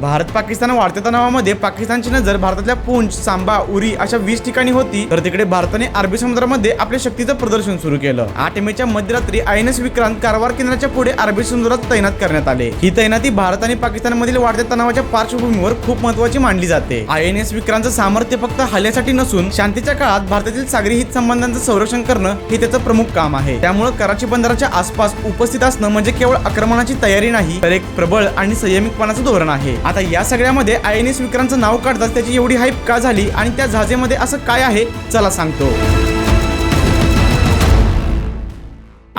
भारत पाकिस्तान वाढत्या तणावामध्ये पाकिस्तानची नजर भारतातल्या पूंछ सांबा उरी अशा वीस ठिकाणी होती. तर तिकडे भारताने अरबी समुद्रामध्ये आपल्या शक्तीचं प्रदर्शन सुरू केलं. आठ मेच्या मध्यरात्री I N S Vikrant Karwar केंद्राच्या पुढे अरबी समुद्रात तैनात करण्यात आले. ही तैनाती भारत आणि पाकिस्तानमधील वाढत्या तणावाच्या पार्श्वभूमीवर खूप महत्वाची मानली जाते. आय एन एस विक्रांतचं सामर्थ्य फक्त हल्ल्यासाठी नसून शांतीच्या काळात भारतातील सागरी हित संबंधांचं संरक्षण करणं हे त्याचं प्रमुख काम आहे. त्यामुळे कराची बंदराच्या आसपास उपस्थित असणं म्हणजे केवळ आक्रमणाची तयारी नाही तर एक प्रबळ आणि संयमितपणाचं धोरण आहे. आता या सगळ्यामध्ये आय एन एस विक्रांतचं नाव काढताच त्याची एवढी हाईप का झाली आणि त्या जहाजेमध्ये असं काय आहे? चला सांगतो.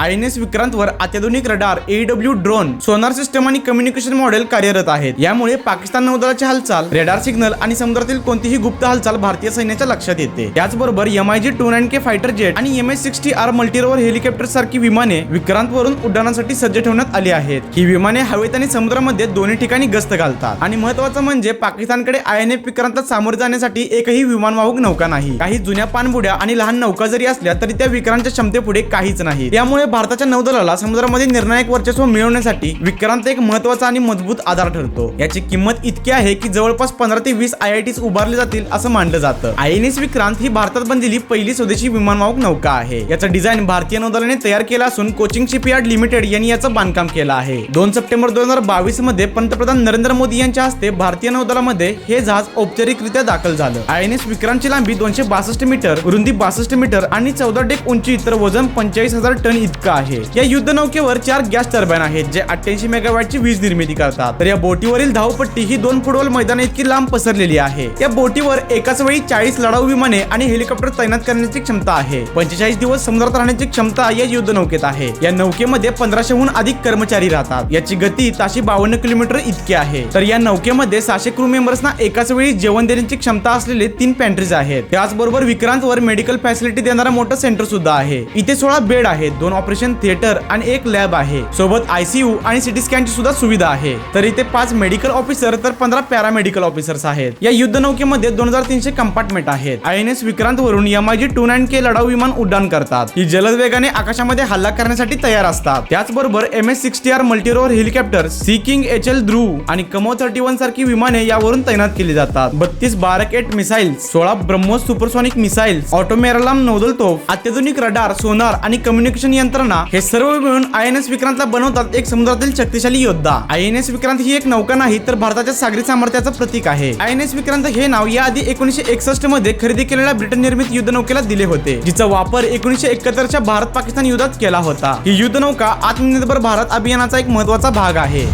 आय एन एस विक्रांतवर अत्याधुनिक radar A W drone sonar system आणि कम्युनिकेशन मॉडेल कार्यरत आहेत. यामुळे पाकिस्तान नौदलाची हालचाल रेडार सिग्नल आणि समुद्रातील कोणतीही गुप्त हालचाल भारतीय सैन्याच्या लक्षात येते. त्याचबरोबर M I G two nine K fighter jet आणि M S sixty R multirole helicopter सारखी विमाने विक्रांत वरून उड्डाणासाठी सज्ज ठेवण्यात आली आहेत. ही विमाने हवेत आणि समुद्रामध्ये दोन्ही ठिकाणी गस्त घालतात. आणि महत्वाचं म्हणजे पाकिस्तानकडे आय एन एफ विक्रांतात सामोरे जाण्यासाठी एकही विमानवाहक नौका नाही. काही जुन्या पाणबुड्या आणि लहान नौका जरी असल्या तरी त्या विक्रांतच्या क्षमतेपुढे काहीच नाही त्यामुळे भारताच्या नौदलाला समुद्रामध्ये निर्णायक वर्चस्व मिळवण्यासाठी विक्रांत एक महत्त्वाचा आणि मजबूत आधार ठरतो. याची किंमत इतकी आहे की जवळपास पंधरा ते वीस आय आय टी उभारले जातील असं मानलं जातं. आय एन एस विक्रांत ही भारतात बनलेली पहिली स्वदेशी विमानवाहक नौका आहे. याचं डिझाईन भारतीय नौदलाने तयार केला असून कोचिंग शिपयार्ड लिमिटेड यांनी याचं बांधकाम केलं आहे. दोन सप्टेंबर दोन हजार बावीसमध्ये पंतप्रधान नरेंद्र मोदी यांच्या हस्ते भारतीय नौदलामध्ये हे जहाज औपचारिकरित्या दाखल झालं. आय एन एस विक्रांतची लांबी दोनशे बासष्ट मीटर रुंदी बासष्ट मीटर आणि चौदा डेक उंची तर वजन पंचेचाळीस हजार टन इतकी आहे. या युद्ध नौकेवर चार गॅस टर्बाईन आहेत जे अठ्ठ्याऐंशी मेगावॅटची वीज निर्मिती करतात. तर या बोटीवरील धावपट्टी ही दोन फुटबॉल मैदान इतकी लांब पसरलेली आहे. या बोटीवर एकाच वेळी चाळीस लढाऊ विमाने आणि हेलिकॉप्टर तैनात करण्याची क्षमता आहे. पंचेचाळीस दिवस समुद्रात राहण्याची क्षमता या युद्ध नौकेत आहे. या नौकेमध्ये पंधराशेहून अधिक कर्मचारी राहतात. याची गती ताशी बावन्न किलोमीटर इतकी आहे. तर या नौकेमध्ये सहाशे क्रू मेंबर्सना एकाच वेळी जेवण देण्याची क्षमता असलेले तीन पॅन्ट्रीज आहेत. त्याचबरोबर विक्रांतवर मेडिकल फॅसिलिटी देणारा मोठं सेंटर सुद्धा आहे. इथे सोळा बेड आहेत दोन ऑपरेशन थिएटर आणि एक लॅब आहे. सोबत आयसीयू आणि सिटी स्कॅनची सुद्धा सुविधा आहे. तर इथे पाच मेडिकल ऑफिसर तर पंधरा पॅरामेडिकल ऑफिसर्स आहेत. या युद्ध नौकेमध्ये दोन हजार तीनशे कंपार्टमेंट आहेत. आय एन एस विक्रांत वरून M I G two nine K लढाऊ विमान उड्डाण करतात. ही जलद वेगाने आकाशामध्ये हल्ला करण्यासाठी तयार असतात. त्याचबरोबर M S sixty R multirole helicopter sea king H L Dhruv आणि कमो थर्टी वन सारखी विमाने यावरून तैनात केली जातात. बत्तीस बारक एट मिसाईल सोळा ब्रह्मोस सुपरसॉनिक मिसाईल ऑटोमेरालाम नौदल तोफ अत्याधुनिक रडार सोनार आणि कम्युनिकेशन यंत्रणा हे सर्व मिळून आय एन एस विक्रांतला बनवतात एक समुद्रातील शक्तिशाली योद्धा. आय एन एस विक्रांत ही एक नौका नाही तर भारताच्या सागरी सामर्थ्याचं प्रतीक आहे. आय एन एस विक्रांत हे नाव याआधी एकोणीशे एकसष्टमध्ये खरेदी केलेल्या ब्रिटन निर्मित युद्ध नौकेला दिले होते जिचा वापर एकोणीशे एकाहत्तरच्या भारत पाकिस्तान युद्धात केला होता. ही युद्ध नौका आत्मनिर्भर भारत अभियानाचा एक महत्त्वाचा भाग आहे.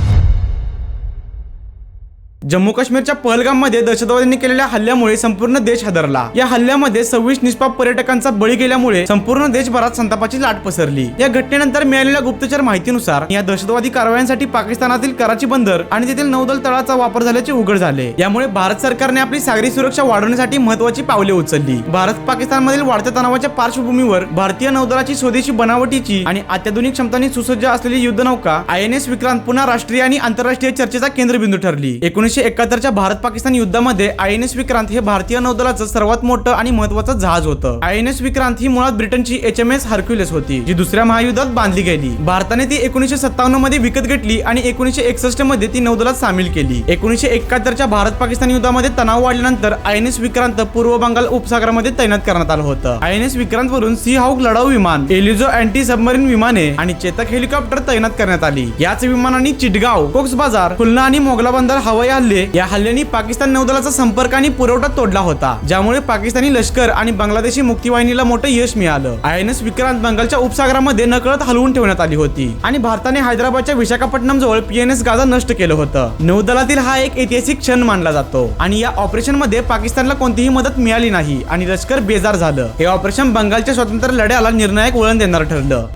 जम्मू काश्मीरच्या पहलगाममध्ये दहशतवाद्यांनी केलेल्या हल्ल्यामुळे संपूर्ण देश हादरला. या हल्ल्यामध्ये सव्वीस निष्पाप पर्यटकांचा बळी गेल्यामुळे संपूर्ण देशभरात संतापाची लाट पसरली. या घटनेनंतर मिळालेल्या गुप्तचर माहितीनुसार या दहशतवादी कारवायांसाठी पाकिस्तानातील कराची बंदर आणि तेथील नौदल तळाचा वापर झाल्याचे उघड झाले. यामुळे भारत सरकारने आपली सागरी सुरक्षा वाढवण्यासाठी महत्वाची पावले उचलली. भारत पाकिस्तान मधील वाढत्या तणावाच्या पार्श्वभूमीवर भारतीय नौदलाची स्वदेशी बनावटीची आणि अत्याधुनिक क्षमतांनी सुसज्ज असलेली युद्ध नौका आय एन एस विक्रांत पुन्हा राष्ट्रीय आणि आंतरराष्ट्रीय चर्चेचा केंद्रबिंदू ठरली. एकोणीसशे एकाहत्तरच्या भारत पाकिस्तान युद्धामध्ये आय एन एस विक्रांत हे भारतीय नौदलाचं सर्वात मोठं आणि महत्वाचं जहाज होतं. आय एन एस विक्रांत ही मुळात ब्रिटनची एच एम एस हर्क्युलेस होती जी दुसऱ्या महायुद्धात बांधली गेली. भारताने ती एकोणीसशे सत्तावन्नमध्ये विकत घेतली आणि एकोणीसशे एकसष्टमध्ये ती नौदलात सामील केली. एकोणीसशे एकाहत्तरच्या भारत पाकिस्तान युद्धामध्ये तणाव वाढल्यानंतर आय एन एस विक्रांत पूर्व बंगाल उपसागरामध्ये तैनात करण्यात आलं होतं. आय एन एस विक्रांत वरून सी हाऊक लढाऊ विमान एलिझो अँटी सबमरीन विमाने आणि चेतक हेलिकॉप्टर तैनात करण्यात आली. याच विमानांनी चिटगाव कोक्स बाजार खुलना आणि मोगला बंदर हवाई हल्ले. या हल्ल्यांनी पाकिस्तान नौदलाचा संपर्क आणि पुरवठा तोडला होता ज्यामुळे पाकिस्तानी लष्कर आणि बांगलादेशी मुक्तीवाहिनीला मोठं यश मिळालं. आय एन एस विक्रांत बंगालच्या उपसागरामध्ये नकळत हलवून ठेवण्यात आली होती आणि भारताने हैदराबादच्या विशाखापट्टणम जवळ पीएनएस गाजा नष्ट केलं होतं. नौदलातील हा एक ऐतिहासिक क्षण मानला जातो आणि या ऑपरेशनमध्ये पाकिस्तानला कोणतीही मदत मिळाली नाही आणि लष्कर बेजार झालं. हे ऑपरेशन बंगालच्या स्वातंत्र्य लढ्याला निर्णायक वळण देणार ठरलं.